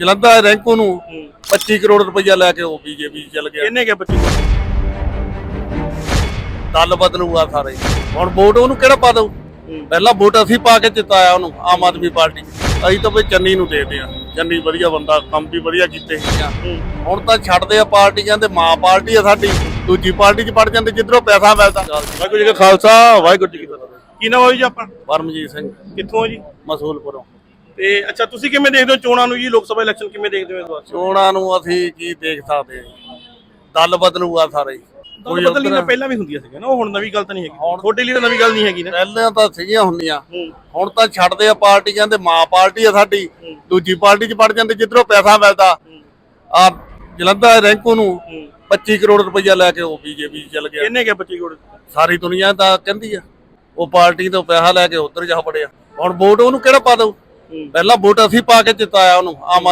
ਜਲੰਧਰ ਰੈਂਕੋ ਨੂੰ 25 ਕਰੋੜ ਰੁਪਈਆ ਲੈ ਕੇ ਉਹ ਬੀਜੇਪੀ ਚੱਲ ਗਿਆ। ਕਿੰਨੇ ਕੇ 25 ਦਲ ਬਦਲੂਗਾ ਸਾਰੇ। ਹੁਣ ਵੋਟ ਉਹਨੂੰ ਕਿਹੜਾ ਪਾ ਦਊ? ਪਹਿਲਾਂ ਵੋਟ ਅਸੀਂ ਪਾ ਕੇ ਜਿਤਾਇਆ ਉਹਨੂੰ ਆਮ ਆਦਮੀ ਪਾਰਟੀ। ਅਸੀਂ ਤਾਂ ਬਈ ਚੰਨੀ ਨੂੰ ਦੇਦੇ ਆ ਚੰਨੀ ਵਧੀਆ ਬੰਦਾ ਕੰਮ ਵੀ ਵਧੀਆ ਕੀਤੇ ਆ ਹੁਣ ਤਾਂ ਛੱਡਦੇ ਆ ਪਾਰਟੀਆਂ ਤੇ ਮਾਂ ਪਾਰਟੀ ਆ ਸਾਡੀ। ਦੂਜੀ ਪਾਰਟੀ 'ਚ ਵੜ ਜਾਂਦੇ ਜਿੱਧਰੋਂ ਪੈਸਾ ਮਿਲਦਾ। ਵਾਹਿਗੁਰੂ ਜੀ ਕਾ ਖਾਲਸਾ ਵਾਹਿਗੁਰੂ ਜੀ ਕੀ ਫਤਿਹ। ਕੀ ਨਾਮ ਹੋਈ ਜੀ ਆਪਾਂ ਪਰਮਜੀਤ ਸਿੰਘ। ਕਿੱਥੋਂ ਜੀ? ਮਸੂਲਪੁਰੋਂ। ਤੇ ਅੱਛਾ ਤੁਸੀਂ ਕਿਵੇਂ ਦੇਖਦੇ ਹੋ ਚੋਣਾਂ ਨੂੰ ਜੀ? ਲੋਕ ਸਭਾ ਇਲੈਕਸ਼ਨ ਕਿਵੇਂ ਦੇਖਦੇ ਹੋ ਇਸ ਵਾਰ? ਚੋਣਾਂ ਨੂੰ ਅਸੀਂ ਕੀ ਦੇਖ ਸਕਦੇ। ਦਲ ਬਦਲੂਗਾ ਸਾਰੇ। ਹੀ। ਕੋਈ ਬਦਲੀ ਤਾਂ ਪਹਿਲਾਂ ਵੀ ਹੁੰਦੀਆਂ ਸੀਗੀਆਂ ਨਾ ਉਹ ਹੁਣ ਨਵੀਂ ਗੱਲ ਤਾਂ ਨਹੀਂ ਹੈਗੀ। ਤੁਹਾਡੇ ਲਈ ਤਾਂ ਨਵੀਂ ਗੱਲ ਨਹੀਂ ਹੈਗੀ ਨਾ। ਪਹਿਲਾਂ ਤਾਂ ਸੀਗੀਆਂ ਹੁੰਦੀਆਂ। ਹੁਣ ਤਾਂ ਛੱਡਦੇ ਆ ਪਾਰਟੀਆਂ ਤੇ ਮਾਂ ਪਾਰਟੀ ਆ ਸਾਡੀ। ਦੂਜੀ ਪਾਰਟੀ 'ਚ ਵੜ ਜਾਂਦੇ ਜਿੱਧਰੋਂ ਪੈਸਾ ਮਿਲਦਾ। ਆ ਜਲੰਧਰ ਰੈਂਕੋ ਨੂੰ 25 ਕਰੋੜ ਰੁਪਈਆ ਲੈ ਕੇ ਉਹ ਬੀਜੇਪੀ ਚੱਲ ਗਿਆ। ਕਿੰਨੇ ਕੇ 25 ਕਰੋੜ? ਸਾਰੀ ਦੁਨੀਆ ਤਾਂ ਕਹਿੰਦੀ ਆ ਉਹ ਪਾਰਟੀ ਤੋਂ ਪੈਸਾ ਲੈ ਕੇ ਉਧਰ ਜਾ ਵੜਿਆ। ਹੁਣ ਵੋਟ ਉਹਨੂੰ ਕਿਹੜਾ ਪਾ ਦਊ? ਪਹਿਲਾਂ ਵੋਟ ਅਸੀਂ ਪਾ ਕੇ ਜਿਤਾਇਆ ਉਹਨੂੰ ਆਮ ਆਦਮੀ